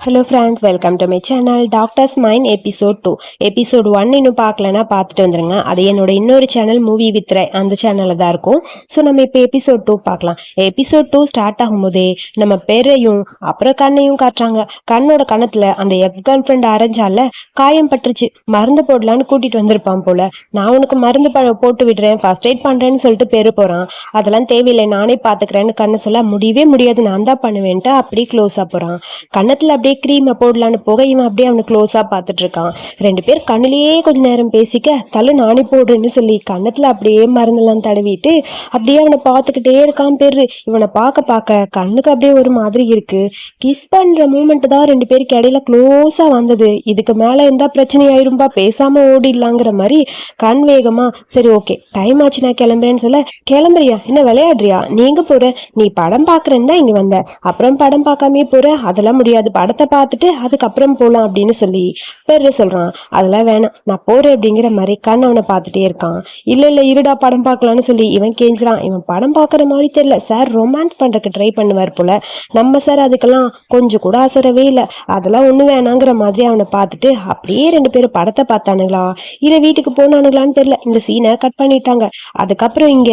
Hello friends welcome to my channel doctors mind episode two episode one இன்னும் பார்க்கலன்னா பார்த்துட்டு வந்துருங்க அது என்னோட இன்னொரு சேனல் மூவி வித்ரை அந்த சேனலில் தான் இருக்கும் ஸோ நம்ம இப்போ எபிசோட் டூ பார்க்கலாம் எபிசோட் டூ ஸ்டார்ட் ஆகும்போதே நம்ம பெரையும் அப்புறம் கண்ணையும் காட்டுறாங்க கண்ணோட கணத்தில் அந்த எக்ஸ் கேர்ள் ஃப்ரெண்ட் அரைஞ்சால காயம் பட்டுருச்சு. மருந்து போடலான்னு கூட்டிட்டு வந்திருப்பான் போல. நான் உனக்கு மருந்து ப போட்டு விடுறேன் ஃபர்ஸ்ட் எய்ட் பண்ணுறேன்னு சொல்லிட்டு பேர் போகிறான் அதெல்லாம் தேவையில்லை நானே பார்த்துக்கிறேன்னு கண்ணை சொல்ல முடியவே முடியாது. நான் தான் பண்ணுவேன்ட்டு அப்படியே க்ளோஸாக போகிறான் கண்ணத்தில் அப்படியே க்ரீமை போடலான்னு போக இவன் அப்படியே அவனை க்ளோஸாக பார்த்துட்டு இருக்கான். ரெண்டு பேர் கண்ணிலேயே கொஞ்ச நேரம் பேசிக்க தலை நானே போடுன்னு சொல்லி கண்ணத்தில் அப்படியே மருந்தெல்லாம் தடவிட்டு அப்படியே அவனை பார்த்துக்கிட்டே இருக்கான் பேர். இவனை பார்க்க பார்க்க கண்ணுக்கு அப்படியே ஒரு மாதிரி இருக்கு. கிஸ் பண்ற மூமெண்ட் தான் ரெண்டு பேருக்கு இடையில க்ளோஸா வந்தது. இதுக்கு மேல எந்த பிரச்சனை ஆயிரும்பா பேசாம ஓடிடலாங்கிற மாதிரி கண் வேகமா சரி ஓகே டைம் ஆச்சு நான் கிளம்புறேன்னு சொல்ல கிளம்புறியா? என்ன விளையாடுறியா? நீங்க போற. நீ படம் பாக்குறேன்னு தான் இங்க வந்த. அப்புறம் படம் பார்க்காமே போற. அதெல்லாம் முடியாது. படத்தை பார்த்துட்டு அதுக்கப்புறம் போகலாம் அப்படின்னு சொல்லி பெரு சொல்றான். அதெல்லாம் வேணாம். நான் போறேன் அப்படிங்கிற மாதிரி கண் அவனை பார்த்துட்டே இருக்கான். இல்ல இல்ல இருடா படம் பார்க்கலாம்னு சொல்லி இவன் கேஞ்சுறான் இவன் படம் பார்க்குற மாதிரி தெரியல. சார் ரொமான்ஸ் பண்றதுக்கு ட்ரை பண்ணுவார் போல. நம்ம சார் அதுக்கெல்லாம் கொஞ்சம் கூட அசரவே இல்லை. அதெல்லாம் ஒன்றும் வேணாங்கிற மாதிரி அவனை பார்த்துட்டு அப்படியே ரெண்டு பேரும் படத்தை பார்த்தானுங்களா? இல்லை வீட்டுக்கு போனானுங்களான்னு தெரியல. இந்த சீனை கட் பண்ணிட்டாங்க. அதுக்கப்புறம் இங்க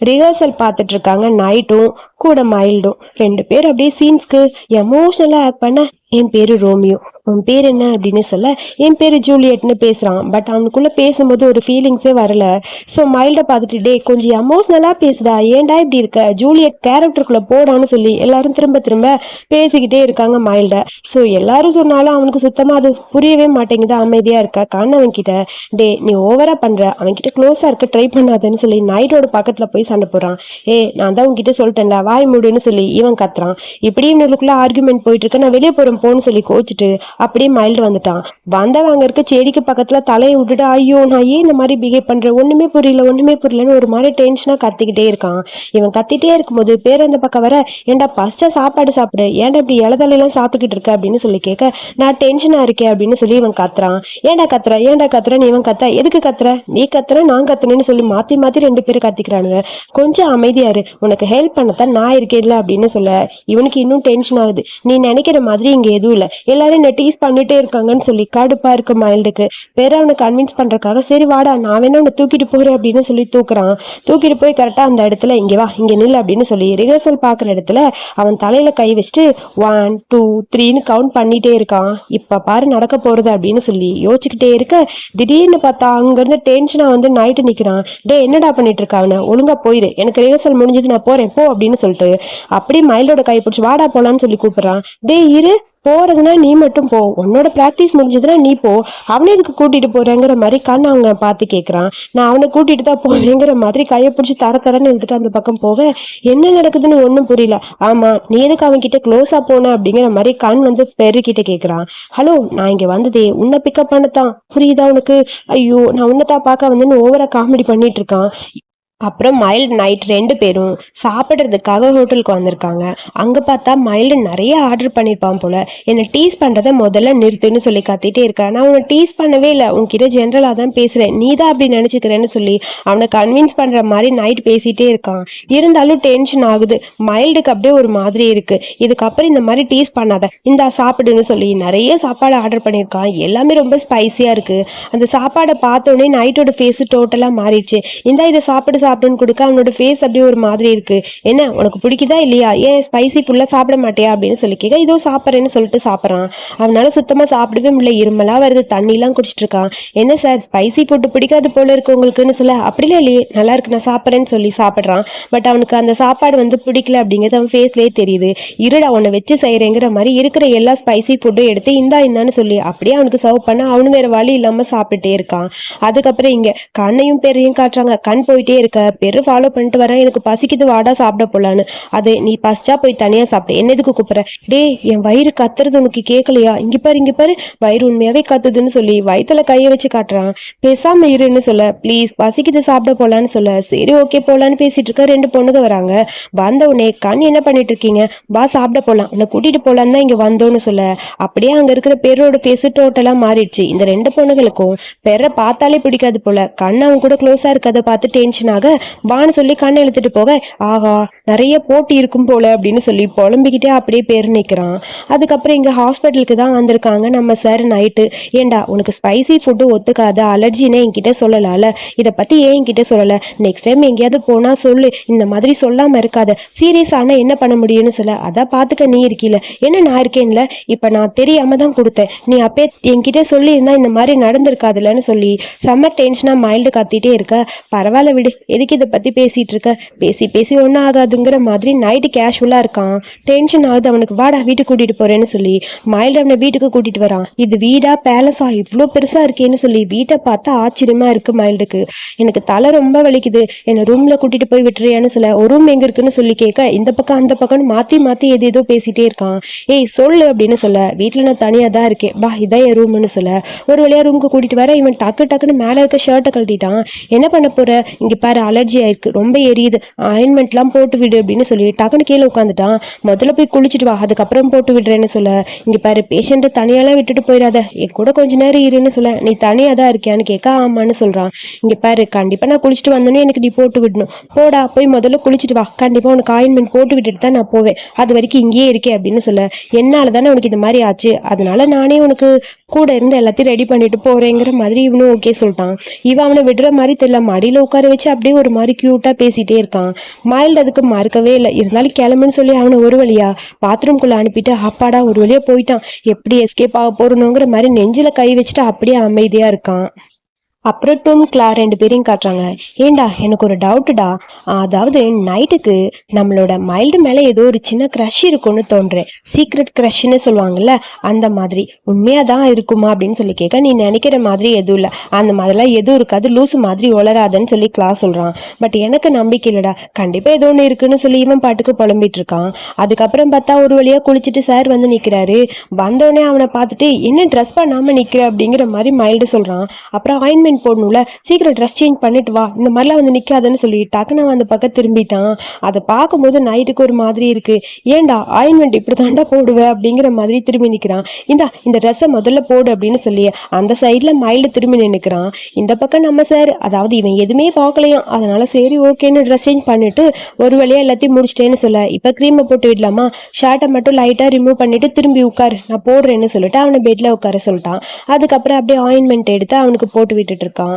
ரிஹர்சல் பார்த்துட்டு இருக்காங்க நைட்டும் கூட மைல்டும் ரெண்டு பேர் அப்படியே சீன்ஸ்க்கு எமோஷனலாக ஆக்ட் பண்ண என் பேரு ரோமியோ. உன் பேர் என்ன அப்படின்னு சொல்ல என் பேர் ஜூலியட்னு பேசுறான். பட் அவனுக்குள்ள பேசும்போது ஒரு ஃபீலிங்ஸே வரல. ஸோ மைல்டை பார்த்துட்டு டே கொஞ்சம் எமோஷ்னலாக பேசுடா. ஏன்டா இப்படி இருக்க? ஜூலியட் கேரக்டருக்குள்ளே போடான்னு சொல்லி எல்லாரும் திரும்ப திரும்ப பேசிக்கிட்டே இருக்காங்க மைல்டை ஸோ எல்லாரும் சொன்னாலும் அவனுக்கு சுத்தமா அது புரியவே மாட்டேங்குது. அமைதியா இருக்க. கண்ணு அவன்கிட்ட டே நீ ஓவரா பண்ற. அவன்கிட்ட க்ளோஸாக இருக்க ட்ரை பண்ணாதேன்னு சொல்லி நைட்டோட பக்கத்துல போய் சண்டை போடுறான். ஏ நான் தான் உன்கிட்ட சொல்லிட்டேன்ல வாய் மூடுன்னு சொல்லி இவன் கத்துறான். இப்படியும் இவனுக்குள்ளே ஆர்குமெண்ட் போயிட்டு இருக்க. நான் வெளியே போறேன் போன்னு சொல்லி கோச்சிட்டு அப்படியே மைல்டு வந்துட்டான். வந்தவங்க இருக்க செடிக்கு பக்கத்துல தலையை விட்டுட்டு ஐயோ நான் ஏன் இந்த மாதிரி பிஹேவ் பண்றேன்? ஒண்ணுமே புரியல ஒண்ணுமே புரியலன்னு ஒரு மாதிரி டென்ஷனா கத்திக்கிட்டே இருக்கான். இவன் கத்திட்டே இருக்கும்போது பேர் அந்த பக்கம் வர ஏன்டா பஸ்டா சாப்பாடு சாப்பிடு. ஏன்டா இப்படி இலதலையெல்லாம் சாப்பிட்டுக்கிட்டு இருக்க? அப்படின்னு சொல்லி கேட்க நான் டென்ஷனா இருக்கேன் அப்படின்னு சொல்லி இவன் கத்துறான். ஏன்டா கத்துற? ஏன்டா கத்துறன்னு இவன் கத்த? எதுக்கு கத்துற? நீ கத்துற நான் கத்துனேன்னு சொல்லி மாத்தி மாத்தி ரெண்டு பேரும் கத்திக்கிறானுங்க. கொஞ்சம் அமைதியாரு உனக்கு ஹெல்ப் பண்ணத்தான் நான் இருக்கேன்ல அப்படின்னு சொல்ல இவனுக்கு இன்னும் டென்ஷன் ஆகுது. நீ நினைக்கிற மாதிரி இங்க எதுவும் இல்ல. எல்லாரும் என்ன டீஸ் பண்ணிட்டே இருக்காங்கன்னு சொல்லி கடுப்பா இருக்கு மைல்டுக்கு வேற அவனை கன்வின்ஸ் பண்றதுக்காக சரி வாடா நான் வேணா உன்னை தூக்கிட்டு போறேன் அப்படின்னு சொல்லி தூக்குறான். தூக்கிட்டு போய் கரெக்டா அந்த இடத்துல இங்க வா இங்க நில் அப்படின்னு சொல்லி ரிஹர்சல் பாக்குற இடத்துல அவன் தலையில கை வச்சுட்டு ஒன் டூ த்ரீன்னு கவுண்ட் பண்ணிட்டே இருக்கான். இப்ப பாரு நடக்க போறது அப்படின்னு சொல்லி யோசிச்சுக்கிட்டே இருக்க திடீர்னு பார்த்தா அங்க இருந்து டென்ஷனா வந்து நைட்டு நிக்கிறான். டே என்னடா பண்ணிட்டு இருக்க அவனை? ஒழுங்கா போயிரு. எனக்கு ரிஹர்சல் முடிஞ்சது நான் போறேன். போ அப்படின்னு சொல்லிட்டு அப்படியே மைல்டோட கை பிடிச்சி வாடா போலான்னு சொல்லி கூப்பிடுறான். டே இரு. போறதுன்னா நீ மட்டும் போ. உன்னோட பிராக்டிஸ் முடிஞ்சதுன்னா நீ போ. அவனே இதுக்கு கூட்டிட்டு போறேங்கிற மாதிரி கண் அவங்க பார்த்து கேட்கறான் நான் அவனை கூட்டிகிட்டு தான் போவேங்கிற மாதிரி கையை பிடிச்சி தர தரன்னு எழுதிட்டு அந்த பக்கம் போக என்ன நடக்குதுன்னு ஒன்றும் புரியல. ஆமா நீ எதுக்கு அவன்கிட்ட க்ளோஸாக போன அப்படிங்கிற மாதிரி கண் வந்து பெருக்கிட்ட கேட்கறான் ஹலோ நான் இங்க வந்ததே உன்னை பிக்கப் பண்ணத்தான். புரியுதா உனக்கு? ஐயோ நான் உன்னைத்தான் பார்க்க வந்துன்னு ஓவரா காமெடி பண்ணிட்டு இருக்கான். அப்புறம் மைல்டு நைட் ரெண்டு பேரும் சாப்பிட்றதுக்காக ஹோட்டலுக்கு வந்திருக்காங்க. அங்கே பார்த்தா மைல்டு நிறைய ஆர்டர் பண்ணியிருப்பான் போல. என்னை டீஸ் பண்ணுறதை முதல்ல நிறுத்துன்னு சொல்லி கத்திட்டே இருக்கேன் நான் உன்னை டீஸ் பண்ணவே இல்லை. உன்கிட்ட ஜென்ரலாக தான் பேசுகிறேன் நீ தான் அப்படி நினச்சிக்கிறேன்னு சொல்லி அவனை கன்வின்ஸ் பண்ணுற மாதிரி நைட் பேசிகிட்டே இருக்கான். இருந்தாலும் டென்ஷன் ஆகுது. மைல்டுக்கு அப்படியே ஒரு மாதிரி இருக்குது இதுக்கப்புறம் இந்த மாதிரி டீஸ் பண்ணாத. இந்தா சாப்பிடுன்னு சொல்லி நிறைய சாப்பாடு ஆர்டர் பண்ணியிருக்கான் எல்லாமே ரொம்ப ஸ்பைஸியாக இருக்குது அந்த சாப்பாடை பார்த்தோன்னே நைட்டோட ஃபேஸு டோட்டலாக மாறிடுச்சு. இந்தா இதை சாப்பிடு சாப்பிடுன்னு கொடுக்க அவனோட ஃபேஸ் அப்படியே ஒரு மாதிரி இருக்கு. என்ன உனக்கு பிடிக்குதா இல்லையா? ஏன் ஸ்பைசி ஃபுல்லாக சாப்பிட மாட்டியா அப்படின்னு சொல்லி கேட்க இதோ சாப்பிட்றேன்னு சொல்லிட்டு சாப்பிட்றான். அவனால சுத்தமாக சாப்பிடவே முடியல. இருமலா வருது தண்ணிலாம் குடிச்சிட்டு இருக்கான். என்ன சார் ஸ்பைசி ஃபுட்டு பிடிக்காது போல இருக்கு உங்களுக்குன்னு சொல்ல அப்படிலாம் இல்லையே. நல்லா இருக்கு நான் சாப்பிட்றேன்னு சொல்லி சாப்பிட்றான். பட் அவனுக்கு அந்த சாப்பாடு வந்து பிடிக்கல அப்படிங்கிறது அவன் ஃபேஸ்லேயே தெரியுது. இருடா உன்னை வச்சு செய்கிறேங்கிற மாதிரி இருக்கிற எல்லா ஸ்பைசி ஃபுட்டும் எடுத்து இந்தா இந்தான்னு சொல்லி அப்படியே அவனுக்கு சர்வ் பண்ண அவனு வேற வழி இல்லாமல் சாப்பிட்டுட்டே இருக்கான். அதுக்கப்புறம் இங்கே கண்ணையும் பேரையும் காட்டுறாங்க. கண் போயிட்டே இருக்க பெரு ஃபாலோ பண்ணிட்டு வரேன். எனக்கு பசிக்குது வாடா சாப்பிட போலான்னு. அது நீ பசிச்சா போய் தனியா சாப்பிடு. என்ன எதுக்கு கூப்பிடுற? டேய் என் வயிறு கத்துறது உனக்கு கேட்கலையா இங்க பாரு இங்க பாரு. வயிறு உண்மையாவே கத்துதுன்னு சொல்லி வயித்துல கையை வச்சு காட்டுறான். பேசாம இருன்னு சொல்ல. ப்ளீஸ் பசிக்குது சாப்பிட போலான்னு சொல்ல. சரி ஓகே போலான்னு பேசிட்டு இருக்க. ரெண்டு பொண்ணுங்க வராங்க. வந்த உடனே கண் என்ன பண்ணிட்டு இருக்கீங்க? வா சாப்பிட போலாம். உன்னை கூட்டிட்டு போலான்னு தான் இங்க வந்தோன்னு சொல்ல. அப்படியே அங்க இருக்கிற பேரோட பேசு டோட்டலா மாறிடுச்சு. இந்த ரெண்டு பொண்ணுகளுக்கும் பெற பார்த்தாலே பிடிக்காது போல. கண் அவன் கூட க்ளோஸா இருக்கதை பார்த்து டென்ஷன் ஆக வான்னு சொல்லி கண்ணை இழுத்துட்டு போக ஆகா நிறைய போட்டி இருக்கும் போல அப்படின்னு சொல்லி புலம்பிக்கிட்டே அப்படியே பேர் நிற்கிறான். அதுக்கப்புறம் இங்கே ஹாஸ்பிட்டலுக்கு தான் வந்திருக்காங்க நம்ம சார் நைட்டு. ஏண்டா உனக்கு ஸ்பைசி ஃபுட்டு ஒத்துக்காத அலர்ஜின்னு என்கிட்ட சொல்லலாம்ல. இதை பற்றி ஏன் என்கிட்ட சொல்லலை? நெக்ஸ்ட் டைம் எங்கேயாவது போனால் சொல்லு. இந்த மாதிரி சொல்லாமல் இருக்காத. சீரியஸ் ஆனால் என்ன பண்ண முடியும்னு சொல்ல. அதான் பார்த்துக்க நீ இருக்கீல. என்ன நான் இருக்கேன்ல? இப்போ நான் தெரியாம தான் கொடுத்தேன். நீ அப்பே என்கிட்ட சொல்லியிருந்தா இந்த மாதிரி நடந்திருக்காதுலன்னு சொல்லி. செம்ம டென்ஷனாக மைல்டு கத்திட்டே இருக்க. பரவாயில்ல விடு. எதுக்கு இதை பற்றி பேசிகிட்டு இருக்க? பேசி பேசி ஒன்றும் ஆகாதுங்கிற மாதிரி நைட்டு கேஷுவலாக இருக்கான். டென்ஷன் ஆகுது. அவனுக்கு வாடா வீட்டுக்கு கூட்டிகிட்டு போகிறேன்னு சொல்லி. மைல்டு அவனை வீட்டுக்கு கூட்டிகிட்டு வரான். இது வீடா பேலஸா இவ்வளோ பெருசாக இருக்கேன்னு சொல்லி வீட்டை பார்த்தா ஆச்சரியமா இருக்கு மைல்டுக்கு எனக்கு தலை ரொம்ப வலிக்குது. என்னை ரூமில் கூட்டிகிட்டு போய் விட்டுறியான்னு சொல்ல ஒரு ரூம் எங்கே இருக்குன்னு சொல்லி கேட்க இந்த பக்கம் அந்த பக்கம்னு மாற்றி மாற்றி எது ஏதோ பேசிட்டே இருக்கான். ஏய் சொல்லு அப்படின்னு சொல்ல. வீட்டில் நான் தனியாக தான் இருக்கேன். பா இதான் என் ரூம்னு சொல்ல. ஒரு வழியாக ரூமுக்கு கூட்டிகிட்டு வர இவன் டக்கு டக்குன்னு மேலே இருக்க ஷர்ட்டை கழட்டிட்டான். என்ன பண்ண போற? இங்கே பாரு அலர்ஜி ஆயிருக்கு. ரொம்ப எரியுது. ஆயின்மெண்ட்லாம் போட்டு விடு அப்படின்னு சொல்லி டக்குன்னு கீழே உட்காந்துட்டான் முதல்ல போய் குளிச்சுட்டு வா. அதுக்கப்புறம் போட்டு விடுறேன்னு சொல்ல. இங்கே பாரு பேஷண்ட்டை தனியாலாம் விட்டுட்டு போயிடாத. என் கூட கொஞ்ச நேரம் இருன்னு சொல்ல. நீ தனியாக தான் இருக்கியான்னு கேட்க ஆமான்னு சொல்கிறான் இங்கே பாரு கண்டிப்பாக நான் குளிச்சுட்டு வந்தோன்னே எனக்கு நீ போட்டு விடணும். போடா போய் முதல்ல குளிச்சுட்டு வா. கண்டிப்பாக உனக்கு ஆயின்மெண்ட் போட்டு விட்டுட்டு தான் நான் போவேன். அது வரைக்கும் இங்கேயே இருக்கேன் அப்படின்னு சொல்ல. என்னால் தானே உனக்கு இந்த மாதிரி ஆச்சு. அதனால நானே உனக்கு கூட இருந்து எல்லாத்தையும் ரெடி பண்ணிட்டு போறேங்கிற மாதிரி இவனும் ஓகே சொல்லிட்டான். இவன் அவனை விடுற மாதிரி தெரியல. மடியில உட்கார வச்சு அப்படியே ஒரு மாதிரி கியூட்டா பேசிட்டே இருக்கான். மைல்டு அதுக்கு மறுக்கவே இல்லை. இருந்தாலும் கிளம்புன்னு சொல்லி அவனை ஒரு வழியா பாத்ரூம்குள்ள அனுப்பிட்டு அப்பாடா ஒரு வழியா போயிட்டான். எப்படி எஸ்கேப் ஆக போறணுங்கிற மாதிரி நெஞ்சில கை வச்சுட்டு அப்படியே அமைதியா இருக்கான். அப்புறம் டும் கிளார் ரெண்டு பேரையும் காட்டுறாங்க. ஏண்டா எனக்கு ஒரு டவுட்டுடா. அதாவது நைட்டுக்கு நம்மளோட மைல்டு மேலே ஏதோ ஒரு சின்ன க்ரஷ் இருக்கும்னு தோன்றேன் சீக்ரெட் க்ரஷ்னு சொல்லுவாங்கல்ல அந்த மாதிரி. உண்மையாக தான் இருக்குமா அப்படின்னு சொல்லி கேட்க நீ நினைக்கிற மாதிரி எதுவும் இல்லை. அந்த மாதிரிலாம் எதுவும் இருக்காது. லூசு மாதிரி உளராதுன்னு சொல்லி கிளாஸ் சொல்கிறான் பட் எனக்கு நம்பிக்கை இல்லைடா. கண்டிப்பாக ஏதோ ஒன்று இருக்குன்னு சொல்லி இவன் பாட்டுக்கு புலம்பிட்டு இருக்கான். அதுக்கப்புறம் பார்த்தா ஒரு வழியாக குளிச்சுட்டு சார் வந்து நிற்கிறாரு வந்தோடனே அவனை பார்த்துட்டு என்ன ட்ரெஸ் பண்ணாமல் நிற்கிற அப்படிங்கிற மாதிரி மைல்டு சொல்கிறான் அப்புறம் ஆயின்மெண்ட் போடணும்ல சீக்கிரம் ட்ரெஸ் சேஞ்ச் பண்ணிட்டு வா. இந்த மாதிரிலாம் வந்து நிற்காதுன்னு சொல்லி டக்குன்னு அவன் அந்த பக்கம் திரும்பிட்டான். அதை பார்க்கும்போது நைட்டுக்கு ஒரு மாதிரி இருக்கு. ஏன்டா ஆயின்மெண்ட் இப்படி தாண்டா போடுவேன் அப்படிங்கிற மாதிரி திரும்பி நிற்கிறான் இந்தா இந்த ட்ரெஸ்ஸை முதல்ல போடு அப்படின்னு சொல்லி அந்த சைடில் மைல்டு திரும்பி நின்றுக்கிறான் இந்த பக்கம் நம்ம சார் அதாவது இவன் எதுவுமே பார்க்கலையாம். அதனால சரி ஓகேன்னு ட்ரெஸ் சேஞ்ச் பண்ணிட்டு ஒரு வழியாக எல்லாத்தையும் முடிச்சிட்டேன்னு சொல்ல. இப்போ க்ரீமை போட்டு விடலாமா? ஷர்ட்டை மட்டும் லைட்டாக ரிமூவ் பண்ணிட்டு திரும்பி உட்காரு. நான் போடுறேன்னு சொல்லிட்டு அவனை பெட்டில் உட்கார சொல்லிட்டான். அதுக்கப்புறம் அப்படியே ஆயின்மெண்ட் எடுத்து அவனுக்கு போட்டு விட்டுட்டு இருக்கான்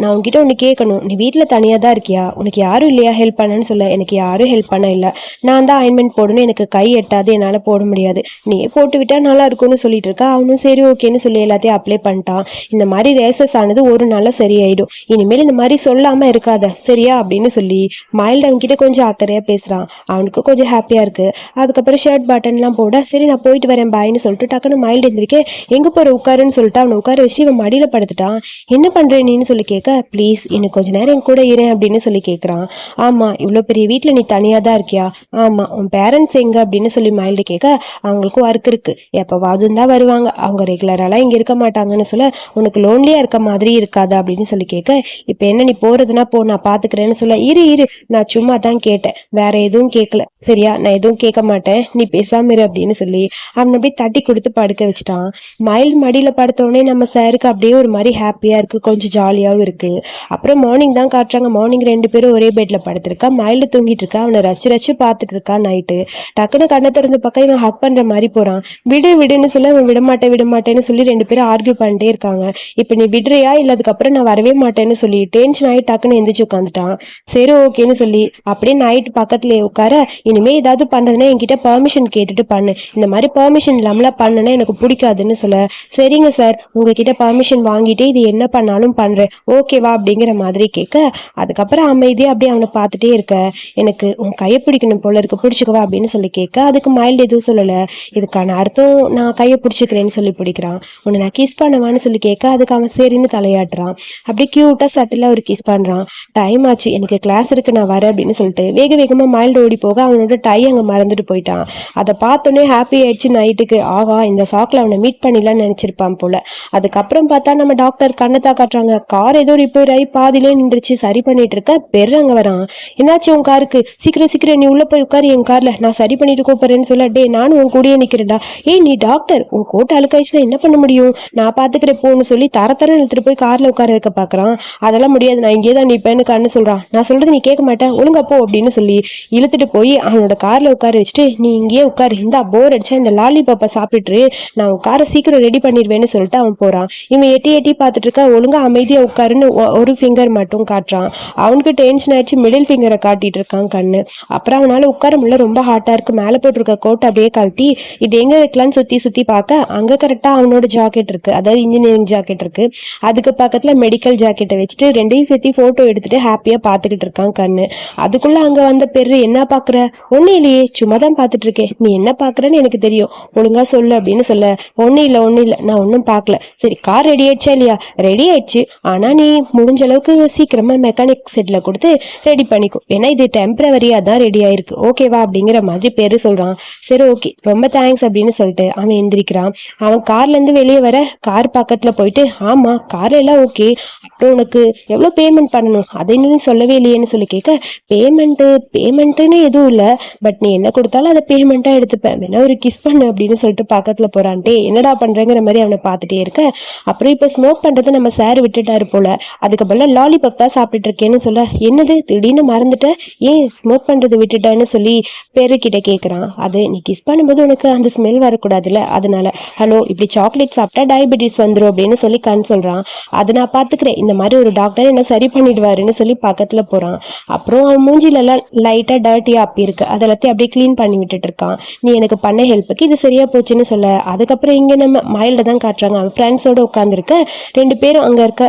நான் உன்கிட்ட ஒன்று கேட்கணும் நீ வீட்டில் தனியாக தான் இருக்கியா? உனக்கு யாரும் இல்லையா? ஹெல்ப் பண்ணன்னு சொல்ல. எனக்கு யாரும் ஹெல்ப் பண்ண இல்லை. நான் தான் அயன்மெண்ட் போடணும். எனக்கு கை எட்டாது. என்னால் போட முடியாது. நீ போட்டு விட்டா நல்லா இருக்கும்னு சொல்லிட்டு இருக்கா அவனும் சரி ஓகேன்னு சொல்லி எல்லாத்தையும் அப்ளை பண்ணிட்டான். இந்த மாதிரி ரேசஸ் ஆனது ஒரு நாளில் சரியாயிடும். இனிமேல் இந்த மாதிரி சொல்லாமல் இருக்காத. சரியா? அப்படின்னு சொல்லி மைல்டு அவன்கிட்ட கொஞ்சம் அக்கறையாக பேசுகிறான் அவனுக்கு கொஞ்சம் ஹாப்பியாக இருக்குது அதுக்கப்புறம் ஷர்ட் பட்டன்லாம் போட சரி நான் போயிட்டு வரேன். பாய்னு சொல்லிட்டு டக்குன்னு மைல்டு எந்திரிக்க எங்கே போகிற உட்காருன்னு சொல்லிட்டு அவனை உட்கார வச்சு இவன் மடியில் படுத்துட்டான். என்ன பண்ணுற நீன்னு சொல்லி கேட்க ப்ளீஸ் இன்னும் கொஞ்ச நேரம் என் கூட இரு அப்படின்னு சொல்லி கேட்குறான் ஆமாம் இவ்வளோ பெரிய வீட்டில் நீ தனியாக தான் இருக்கியா? ஆமாம் உன் பேரண்ட்ஸ் எங்கே அப்படின்னு சொல்லி மைல்டு கேட்க அவங்களுக்கும் ஒர்க் இருக்குது எப்போவாதும் தான் வருவாங்க. அவங்க ரெகுலராலாம் இங்கே இருக்க மாட்டாங்கன்னு சொல்ல உனக்கு லோன்லியாக இருக்க மாதிரி இருக்காது அப்படின்னு சொல்லி கேட்க இப்போ என்ன நீ போகிறதுனா போ நான் பார்த்துக்கிறேன்னு சொல்ல இரு இரு நான் சும்மா தான் கேட்டேன். வேற எதுவும் கேட்கல சரியா நான் எதுவும் கேட்க மாட்டேன். நீ பேசாம இரு அப்படின்னு சொல்லி அவனை அப்படியே தட்டி கொடுத்து படுக்க வச்சுட்டான். மயில் மடியில் படுத்த உடனே நம்ம சாருக்கு அப்படியே ஒரு மாதிரி ஹாப்பியாக இருக்குது கொஞ்சம் ஜாலியாகவும் இருக்குது அப்புறம் மார்னிங் தான் காட்டுறாங்க. மார்னிங் ரெண்டு பேரும் ஒரே பெட்டில் படுத்திருக்கா. மைல்டு தூங்கிட்டு இருக்கா. அவனை ரசி ரசி பார்த்துட்டு இருக்கா நைட்டு டக்குன்னு கண்ணை திறந்த பக்கம் இவன் ஹக் பண்ணுற மாதிரி போகிறான் விடு விடுன்னு சொல்ல அவன் விடமாட்டேன் விடமாட்டேன்னு சொல்லி ரெண்டு பேரும் ஆர்கியூ பண்ணிட்டே இருக்காங்க. இப்போ நீ விடுறியா? இல்லை அதுக்கப்புறம் நான் வரவே மாட்டேன்னு சொல்லி டென்ஷன் ஆகி டக்குன்னு எந்திரிச்சு உட்காந்துட்டான் சரி ஓகேன்னு சொல்லி அப்படியே நைட் பக்கத்துலேயே உட்கார இனிமே ஏதாவது பண்ணுறதுன்னா என்கிட்ட பர்மிஷன் கேட்டுட்டு பண்ணு. இந்த மாதிரி பர்மிஷன் இல்லாமலாம் பண்ணுனா எனக்கு பிடிக்காதுன்னு சொல்ல. சரிங்க சார் உங்ககிட்ட பர்மிஷன் வாங்கிட்டு இது என்ன பண்ண வேணாலும் பண்ணுறேன் ஓகேவா அப்படிங்கிற மாதிரி கேட்க அதுக்கப்புறம் அமைதியாக அப்படியே அவனை பார்த்துட்டே இருக்க. எனக்கு உன் கையை பிடிக்கணும் போல இருக்கு பிடிச்சிக்கவா அப்படின்னு சொல்லி கேட்க அதுக்கு மைல்டு எதுவும் சொல்லலை. இதுக்கான அர்த்தம் நான் கையை பிடிச்சிக்கிறேன்னு சொல்லி பிடிக்கிறான். உன்னை நான் கிஸ் பண்ணவான்னு சொல்லி கேட்க அதுக்கு அவன் சரின்னு தலையாட்டுறான். அப்படியே க்யூட்டாக சட்டிலாக ஒரு கிஸ் பண்ணுறான் டைம் ஆச்சு எனக்கு கிளாஸ் இருக்கு நான் வரேன் அப்படின்னு சொல்லிட்டு வேக வேகமாக மைல்டு ஓடி போக அவனோட டை அங்கே மறந்துட்டு போயிட்டான். அதை பார்த்தோன்னே ஹாப்பி ஆயிடுச்சு நைட்டுக்கு ஆகா இந்த சாக்கில் அவனை மீட் பண்ணிடலாம்னு நினச்சிருப்பான் போல. அதுக்கப்புறம் பார்த்தா நம்ம டாக்டர் கண்ணத்தா காட்டுறாங்க. கார் ஏதோ ரிப்பேர் ஆகி பாதிலே நின்றுச்சு. சரி பண்ணிட்டு இருக்க பெரு அங்க வரான் என்னாச்சு உன் காருக்கு சீக்கிரம் சீக்கிரம் நீ உள்ள போய் உட்காரு என் கார்ல நான் சரி பண்ணிட்டு கூப்பிடுறேன்னு சொல்ல. டே நானும் உன் கூடயே நிக்கிறேன்டா. ஏய் நீ டாக்டர் உன் கோட்டை அழுக்காயிடுச்சுன்னா என்ன பண்ண முடியும்? நான் பாத்துக்கிறேன் போன்னு சொல்லி தர தர இழுத்துட்டு போய் கார்ல உட்கார வைக்க பாக்குறான். அதெல்லாம் முடியாது. நான் இங்கே தான் நீ கண்ணு சொல்றான். நான் சொல்றது நீ கேட்க மாட்டேன். ஒழுங்கா போ அப்படின்னு சொல்லி இழுத்துட்டு போய் அவனோட கார்ல உட்கார வச்சுட்டு நீ இங்கேயே உட்காரு. இந்த போர் அடிச்சா இந்த லாலிபாப்பை சாப்பிட்டுட்டு நான் உன் காரை சீக்கிரம் ரெடி பண்ணிடுவேன்னு சொல்லிட்டு அவன் போறான். இவன் எட்டி எட்டி பார்த்துட்டு இருக்க ஒழுங்கா அமைதியா உட்காருன்னு ஒ- ஒரு ஃபிங்கர் மட்டும் காட்டுறான். அவனுக்கு டென்ஷன் ஆயிடுச்சு. மிடில் ஃபிங்கரை காட்டிட்டு இருக்கான் கண்ணு. அப்புறம் அவனால உட்கார முடியல. ரொம்ப ஹாட்டா இருக்கு. மேல போட்டிருக்க கோட் அப்படியே கழட்டி இது எங்க வைக்கலாம்னு சுத்தி சுத்தி பார்க்க அங்க கரெக்டா அவனோட ஜாக்கெட் இருக்கு. அதாவது இன்ஜினியரிங் ஜாக்கெட் இருக்கு. அதுக்கு பக்கத்துல மெடிக்கல் ஜாக்கெட்டை வச்சுட்டு ரெண்டையும் சேர்த்து போட்டோ எடுத்துட்டு ஹாப்பியா பாத்துக்கிட்டு இருக்கான் கண்ணு. அதுக்குள்ள அங்க வந்த பெரு என்ன பாக்குற? ஒண்ணு இல்லையே. சும்மா தான் பாத்துட்டு இருக்கேன். நீ என்ன பாக்குறன்னு எனக்கு தெரியும். ஒழுங்கா சொல்லு அப்படின்னு சொல்ல. ஒண்ணு இல்ல ஒண்ணு இல்ல. நான் ஒன்னும் பார்க்கல. சரி கார் ரெடி ஆயிடுச்சா இல்லையா? ரெடி ஆயிடுச்சு ஆனா நீ முடிஞ்ச அளவுக்கு சீக்கிரமா மெக்கானிக் செட்ல கொடுத்து ரெடி பண்ணிக்கும் ஏன்னா இது டெம்பரவரியாக தான் ரெடி ஆயிருக்கு. ஓகேவா அப்படிங்கிற மாதிரி பேரு சொல்றான். சரி ஓகே ரொம்ப தேங்க்ஸ் அப்படின்னு சொல்லிட்டு அவன் எந்திரிக்கிறான். அவன் கார்ல இருந்து வெளியே வர கார் பக்கத்துல போயிட்டு ஆமா கார் எல்லாம் ஓகே அப்புறம் உனக்கு எவ்வளோ பேமெண்ட் பண்ணணும்? அதை இன்னும் நீ சொல்லவே இல்லையேன்னு சொல்லி கேட்க பேமெண்ட் பேமெண்ட்டுன்னு எதுவும் இல்ல. பட் நீ என்ன கொடுத்தாலும் அதை பேமெண்ட்டாக எடுத்துப்பேன். வேணா ஒரு கிஸ் பண்ணு அப்படின்னு சொல்லிட்டு பக்கத்தில் போகிறான்ட்டே என்னடா பண்றேங்கிற மாதிரி அவனை பார்த்துட்டே இருக்க. அப்புறம் இப்போ ஸ்மோக் பண்ணுறது நம்ம சார் விட்டுட்டாரு போல. அதுக்கு பதிலாக லாலிபப் தான் சாப்பிட்டுட்டு இருக்கேன்னு சொல்ல என்னது திடீர்னு மறந்துட்ட? ஏன் ஸ்மோக் பண்றது விட்டுட்டேன்னு சொல்லி பேருக்கிட்ட கேட்குறான் அது நீ கிஸ் பண்ணும்போது உனக்கு அந்த ஸ்மெல் வரக்கூடாதுல்ல. அதனால ஹலோ இப்படி சாக்லேட் சாப்பிட்டா டயபெட்டிஸ் வந்துடும் அப்படின்னு சொல்லி கண் சொல்றான். அதை நான் பாத்துக்கிறேன். இந்த மாதிரி ஒரு டாக்டர் என்ன சரி பண்ணிடுவாருன்னு சொல்லி பக்கத்துல போறான். அப்புறம் அவன் மூஞ்சில எல்லாம் லைட்டா டர்ட்டியா அப்பி இருக்கு அதெல்லாத்தையும் அப்படியே க்ளீன் பண்ணி விட்டுட்டு இருக்கான் நீ எனக்கு பண்ண ஹெல்ப்புக்கு இது சரியா போச்சுன்னு சொல்ல. அதுக்கப்புறம் இங்க நம்ம மைல்ட தான் காட்டுறாங்க. அவன் ஃப்ரெண்ட்ஸோட உட்காந்துருக்க ரெண்டு பேரும் அங்க இருக்க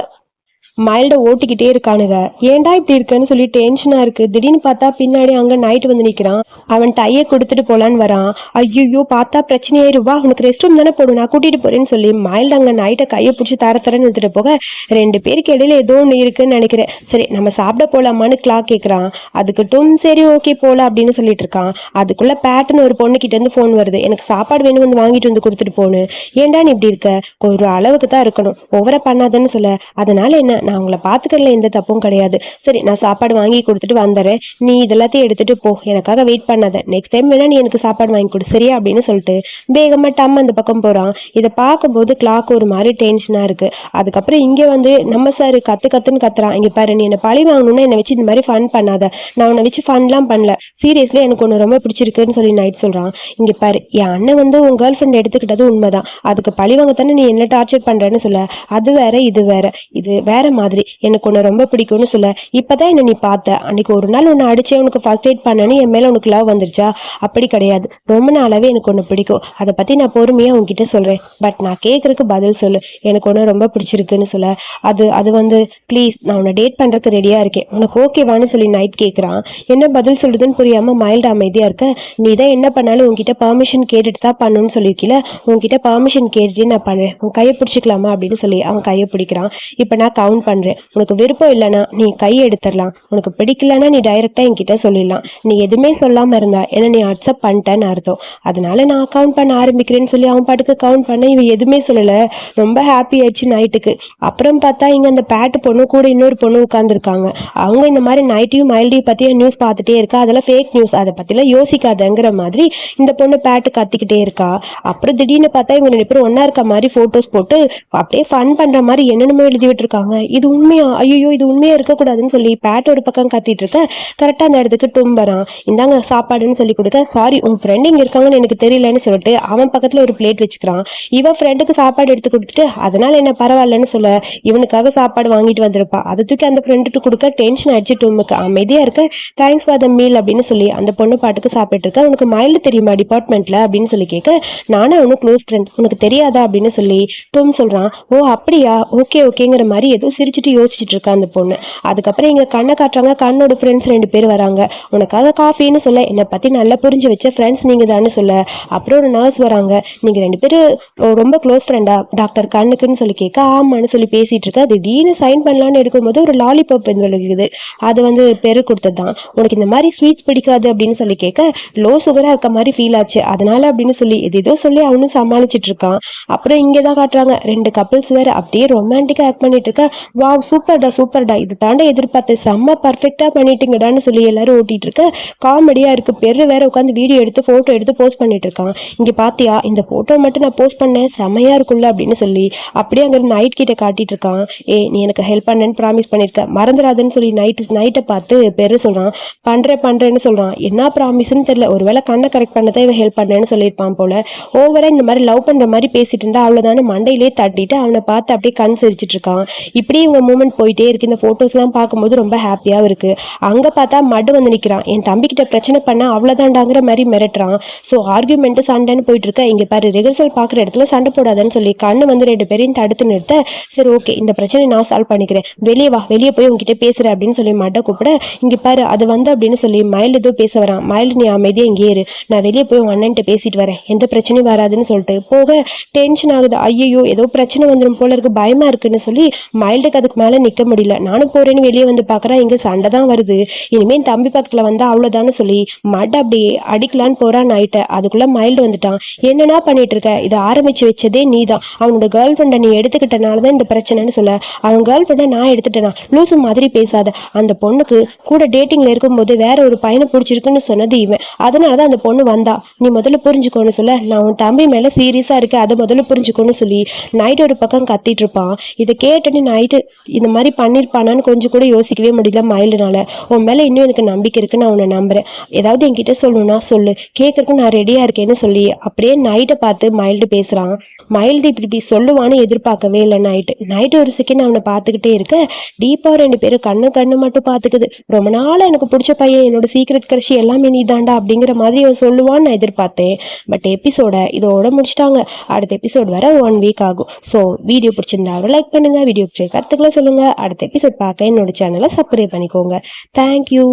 மயில்ட ஓட்டிக்கிட்டே இருக்கானுங்க. ஏன்டா இப்படி இருக்கேன்னு சொல்லி டென்ஷனா இருக்கு. திடீர்னு பார்த்தா பின்னாடி அங்க நைட் வந்து நிக்கிறான். அவன் டையை கொடுத்துட்டு போலான்னு வரான். ஐயோ பார்த்தா பிரச்சனையாயிருவா உனக்கு ரெஸ்ட் ரூம் தானே போடும் நான் கூட்டிட்டு போறேன்னு சொல்லி மைல்டு அங்க நைட்டை கையை பிடிச்சி தர தரன்னு எடுத்துட்டு போக ரெண்டு பேருக்கு இடையில ஏதோ ஒன்று இருக்குன்னு நினைக்கிறேன். சரி நம்ம சாப்பிட போலாமான்னு கிளாக் கேட்குறான் அதுக்கு டும் சரி ஓகே போல அப்படின்னு சொல்லிட்டு இருக்கான். அதுக்குள்ள பேட்டுன்னு ஒரு பொண்ணு கிட்ட இருந்து ஃபோன் வருது. எனக்கு சாப்பாடு வேணும் வந்து வாங்கிட்டு வந்து கொடுத்துட்டு போகணும் ஏன்டா நீ இப்படி இருக்க? ஒரு அளவுக்கு தான் இருக்கணும். ஓவரா பண்ணாதன்னு சொல்ல. அதனால என்ன? நான் உங்களை பார்த்துக்கறதுல எந்த தப்பும் கிடையாது. சரி நான் சாப்பாடு வாங்கி கொடுத்துட்டு வந்துடுறேன். நீ இதெல்லாத்தையும் எடுத்துட்டு போ. எனக்காக வெயிட் பண்ணாத. நெக்ஸ்ட் டைம் வேணா நீ எனக்கு சாப்பாடு வாங்கி கொடு. சரியா? அப்படின்னு சொல்லிட்டு வேகமா டம் அந்த பக்கம் போறான். இதை பார்க்கும்போது கிளாக் ஒரு மாதிரி டென்ஷனா இருக்கு. அதுக்கப்புறம் இங்க வந்து நம்ம சார் கத்து கத்துன்னு கத்துறான். இங்க பாரு நீ என்ன பழி வாங்கணும்னா என்னை வச்சு இந்த மாதிரி ஃபன் பண்ணாத. நான் உன்னை வச்சு ஃபன்லாம் பண்ணல. சீரியஸ்லி எனக்கு ஒன்று ரொம்ப பிடிச்சிருக்குன்னு சொல்லி நைட் சொல்றான். இங்க பாரு என் அண்ணன் வந்து உன் கேர்ள் ஃப்ரெண்ட் எடுத்துக்கிட்டது உண்மைதான். அதுக்கு பழி வாங்கத்தானே நீ என்ன டார்ச்சர் பண்றேன்னு சொல்ல. அது வேற இது வேற. இது வேற மாதிரி. எனக்கு உன்னை ரொம்ப பிடிக்கும்னு சொல்ல. இப்பதான் என்ன நீ பார்த்த. அன்னைக்கு ஒரு நாள் உன்னை அடிச்சே உனக்கு ஃபர்ஸ்ட் எய்ட் பண்ணனு என் மேல உனக்கு லவ் வந்துருச்சா? அப்படி கிடையாது. ரொம்ப நாளாவே எனக்கு ஒன்று பிடிக்கும். அதை பத்தி நான் பொறுமையா உன்கிட்ட சொல்றேன். பட் நான் கேட்கறதுக்கு பதில் சொல்லு. எனக்கு ஒன்று ரொம்ப பிடிச்சிருக்குன்னு சொல்ல. அது அது வந்து ப்ளீஸ் நான் உன்னை டேட் பண்றதுக்கு ரெடியா இருக்கேன். உனக்கு ஓகேவான்னு சொல்லி நைட் கேட்கறான் என்ன பதில் சொல்றதுன்னு புரியாம மைல்டு அமைதியா இருக்க. நீ தான் என்ன பண்ணாலும் உன்கிட்ட பெர்மிஷன் கேட்டுட்டு தான் பண்ணணும்னு சொல்லியிருக்கீல உன்கிட்ட பர்மிஷன் கேட்டுட்டு நான் பண்ணுறேன் உன் கையை பிடிச்சிக்கலாமா அப்படின்னு சொல்லி அவன் கையை பிடிக்கிறான். இப்போ நான் கவுண்ட் பண்றேன். உனக்கு விருப்பம் இல்லைனா நீ கை எடுத்துடலாம். உனக்கு பிடிக்கலன்னா நீ டைரக்டா என்கிட்ட சொல்லிடலாம். நீ எதுவுமே சொல்லாம இருந்தா ஏன்னா நீ அக்செப்ட் பண்ணிட்டேன்னு அர்த்தம். அதனால நான் கவுண்ட் பண்ண ஆரம்பிக்கிறேன்னு சொல்லி அவன் பாட்டுக்கு கவுண்ட் பண்ண இவன் எதுவுமே சொல்லல. ரொம்ப ஹாப்பி ஆயிடுச்சு நைட்டுக்கு அப்புறம் பார்த்தா இங்க அந்த பேட்டு பொண்ணு கூட இன்னொரு பொண்ணு உட்காந்துருக்காங்க அவங்க இந்த மாதிரி நைட்டையும் மைல்டையும் பத்திய நியூஸ் பார்த்துட்டே இருக்கா. அதெல்லாம் ஃபேக் நியூஸ் அதை பற்றிலாம் யோசிக்காதங்கிற மாதிரி இந்த பொண்ணு பேட்டு கத்திக்கிட்டே இருக்கா. அப்புறம் திடீர்னு பார்த்தா இவங்க ரெண்டு பேரும் ஒன்றா இருக்க மாதிரி ஃபோட்டோஸ் போட்டு அப்படியே ஃபன் பண்ற மாதிரி என்னென்னமோ எழுதி விட்டுருக்காங்க. இது உண்மையா? ஐயோ இது உண்மையா இருக்கக்கூடாதுன்னு சொல்லி பேட் ஒரு பக்கம் கத்திட்டு இருக்க கரெக்டா அந்த இடத்துக்கு தும்பறான் இந்தாங்க சாப்பாடுன்னு சொல்லி கொடுக்க சாரி உன் ஃப்ரெண்ட் இங்க இருக்காங்கன்னு எனக்கு தெரியலன்னு சொல்லிட்டு அவன் பக்கத்துல ஒரு பிளேட் வச்சுக்கிறான். இவன் ஃப்ரெண்டுக்கு சாப்பாடு எடுத்து கொடுத்துட்டு அதனால என்ன பரவாயில்லன்னு சொல்ல இவனுக்காக சாப்பாடு வாங்கிட்டு வந்திருப்பா. அதை தூக்கி அந்த ஃப்ரெண்டுக்கு கொடுக்க டென்ஷன் ஆயிடுச்சு டூமுக்கு அமைதியா இருக்க. தேங்க்ஸ் ஃபார் த மீல் அப்படின்னு சொல்லி அந்த பொண்ணு பாட்டுக்கு சாப்பிட்டு இருக்க. உனக்கு மைல்டு தெரியுமா டிபார்ட்மெண்ட்ல அப்படின்னு சொல்லி கேட்க நானும் அவனும் க்ளோஸ் ஃப்ரெண்ட் உனக்கு தெரியாதா? அப்படின்னு சொல்லி டூம் சொல்றான். ஓ அப்படியா? ஓகே ஓகேங்கிற மாதிரி ஏதோ சிரிச்சுட்டு யோசிச்சுட்டு இருக்கா அந்த பொண்ணு. அதுக்கப்புறம் எங்கள் கண்ணை காட்டுறாங்க. கண்ணோட ஃப்ரெண்ட்ஸ் ரெண்டு பேர் வராங்க. உனக்காக காஃபின்னு சொல்ல என்னை பத்தி நல்லா புரிஞ்சு வச்ச ஃப்ரெண்ட்ஸ் நீங்க தானே சொல்ல. அப்புறம் ஒரு நர்ஸ் வராங்க. நீங்க ரெண்டு பேரும் ரொம்ப க்ளோஸ் ஃப்ரெண்டா டாக்டர் கண்ணுக்குன்னு சொல்லி கேட்க ஆமான்னு சொல்லி பேசிட்டு இருக்க. திடீர்னு சைன் பண்ணலான்னு எடுக்கும்போது ஒரு லாலிபாப் இருக்குது அது வந்து பெரு கொடுத்தது தான் உனக்கு இந்த மாதிரி ஸ்வீட்ஸ் பிடிக்காது அப்படின்னு சொல்லி கேட்க லோ சுகரா இருக்க மாதிரி ஃபீல் ஆச்சு. அதனால அப்படின்னு சொல்லி எது ஏதோ சொல்லி அவனும் சமாளிச்சிட்டு இருக்கான். அப்புறம் இங்கே தான் காட்டுறாங்க. ரெண்டு கப்பிள்ஸ் வேற அப்படியே ரொமான்டிக்கா ஆக்ட் பண்ணிட்டு இருக்க. வாவ் சூப்பர்டா சூப்பர்டா இது தாண்ட எதிர்பார்த்து செம்ம பர்ஃபெக்டாக பண்ணிட்டீங்கடான்னு சொல்லி எல்லாரும் ஓட்டிட்டு இருக்க. காமெடியா இருக்கு. பெரு வேற உட்காந்து வீடியோ எடுத்து ஃபோட்டோ எடுத்து போஸ்ட் பண்ணிட்டு இருக்கான். இங்க பாத்தியா? இந்த போட்டோ மட்டும் நான் போஸ்ட் பண்ணேன். செம்மையா இருக்குல்ல அப்படின்னு சொல்லி. அப்படியே அங்கே நைட் கிட்ட காட்டிட்டு இருக்கான். ஏ நீ எனக்கு ஹெல்ப் பண்ணேன்னு ப்ராமிஸ் பண்ணிருக்க. மறந்துடாதுன்னு சொல்லி நைட்டு நைட்டை பார்த்து பெரு சொல்றான். பண்ணுறேன் பண்றேன்னு சொல்றான். என்ன ப்ராமிஸ்னு தெரியல. ஒருவேளை கண்ணை கரெக்ட் பண்ணதான் இவன் ஹெல்ப் பண்ணேன்னு சொல்லியிருப்பான் போல. ஓவரா இந்த மாதிரி லவ் பண்ற மாதிரி பேசிட்டு இருந்தா அவ்வளவுதானே மண்டையிலே தட்டிட்டு அவனை பார்த்து அப்படியே கண் சிரிச்சிட்டு இருக்கான். இப்படி இவங்க மூமெண்ட் போயிட்டே இருக்கு. இந்த ஃபோட்டோஸ்லாம் எல்லாம் பார்க்கும்போது ரொம்ப ஹாப்பியாவும் இருக்கு. அங்க பார்த்தா மடு வந்து நிக்கிறான். என் தம்பிக்கிட்ட பிரச்சனை பண்ணால் அவ்வளோதாண்டாங்கிற மாதிரி மிரட்டுறான். ஸோ ஆர்குமெண்ட் சண்டைன்னு போயிட்டு இருக்க இங்க பாரு ரிஹர்சல் பார்க்குற இடத்துல சண்டை போடாதன்னு சொல்லி கண்ணு வந்து ரெண்டு பேரையும் தடுத்து நிறுத்த. சரி ஓகே இந்த பிரச்சனை நான் சால்வ் பண்ணிக்கிறேன். வெளியே வா. வெளியே போய் உங்ககிட்ட பேசுகிறேன் அப்படின்னு சொல்லி மட்டை கூப்பிட இங்க பாரு அது வந்து அப்படின்னு சொல்லி மயில் ஏதோ பேச வரான். மயில் நீ அமைதியாக இங்கே இரு. நான் வெளியே போய் உன் அண்ணன்ட்ட பேசிட்டு வரேன். எந்த பிரச்சனையும் வராதுன்னு சொல்லிட்டு. போக டென்ஷன் ஆகுது. ஐயோ ஏதோ பிரச்சனை வந்துடும் போல இருக்கு. பயமா இருக்குன்னு சொல்லி எனக்கு அதுக்கு மேல நிக்க முடியல. நானும் போறேன்னு வெளியே வந்து பாக்குறேன் இங்கே சண்டை தான் வருது. இனிமே தம்பி பக்கத்துல வந்தா அவ்வளோதான்னு சொல்லி மட் அப்படியே அடிக்கலான்னு போகிறான் நைட்டை அதுக்குள்ள மைல்டு வந்துட்டான். என்னன்னா பண்ணிட்டு இருக்க இதை ஆரம்பிச்சு வச்சதே நீ தான் அவனோட கேர்ள் ஃப்ரெண்டை நீ எடுத்துக்கிட்டனால தான் இந்த பிரச்சனைன்னு சொல்ல. அவன் கேர்ள் ஃப்ரெண்டை நான் எடுத்துட்டேனா? லூசு மாதிரி பேசாத. அந்த பொண்ணுக்கு கூட டேட்டிங்ல இருக்கும்போது வேற ஒரு பையனை பிடிச்சிருக்குன்னு சொன்னது இவன். அதனால தான் அந்த பொண்ணு வந்தா. நீ முதல்ல புரிஞ்சுக்கோன்னு சொல்ல. நான் உன் தம்பி மேல சீரியஸா இருக்கேன். அதை முதல்ல புரிஞ்சுக்கோன்னு சொல்லி நைட் ஒரு பக்கம் கத்திட்டு இருப்பான். இதை கேட்டுன்னு நைட்டு இந்த மாதிரி பண்ணியிருப்பானான்னு கொஞ்சம் கூட யோசிக்கவே முடியல மயிலுனால. உன் மேலே இன்னும் எனக்கு நம்பிக்கை இருக்கு நான் உன்னை நம்புறேன். ஏதாவது என்கிட்ட சொல்லணும்னா சொல்லு. கேட்கறதுக்கு நான் ரெடியா இருக்கேன்னு சொல்லி அப்படியே நைட்டை பார்த்து மைல்டு பேசுறான். மயில்டு இப்படி இப்படி சொல்லுவான்னு எதிர்பார்க்கவே இல்லை நைட்டு நைட்டு ஒரு செகண்ட் அவனை பார்த்துக்கிட்டே இருக்க டீப்பா ரெண்டு பேரும் கண்ணு கண்ணு மட்டும் பார்த்துக்குது. ரொம்ப நாளா எனக்கு பிடிச்ச பையன் என்னோட சீக்ரெட் கிரஷி எல்லாமே நீ தாண்டா அப்படிங்கிற மாதிரி அவன் சொல்லுவான்னு நான் எதிர்பார்த்தேன். பட் எபிசோட இதோட முடிச்சிட்டாங்க. அடுத்த எபிசோட் வர ஒன் வீக் ஆகும். ஸோ வீடியோ பிடிச்சிருந்தா லைக் பண்ணுங்க. வீடியோ பிடிச்ச கருத்துக்களை சொல்லுங்க. அடுத்த எபிசோட் பார்க்க என்னோட சேனலை சப்ஸ்கிரைப் பண்ணிக்கோங்க. தேங்க்யூ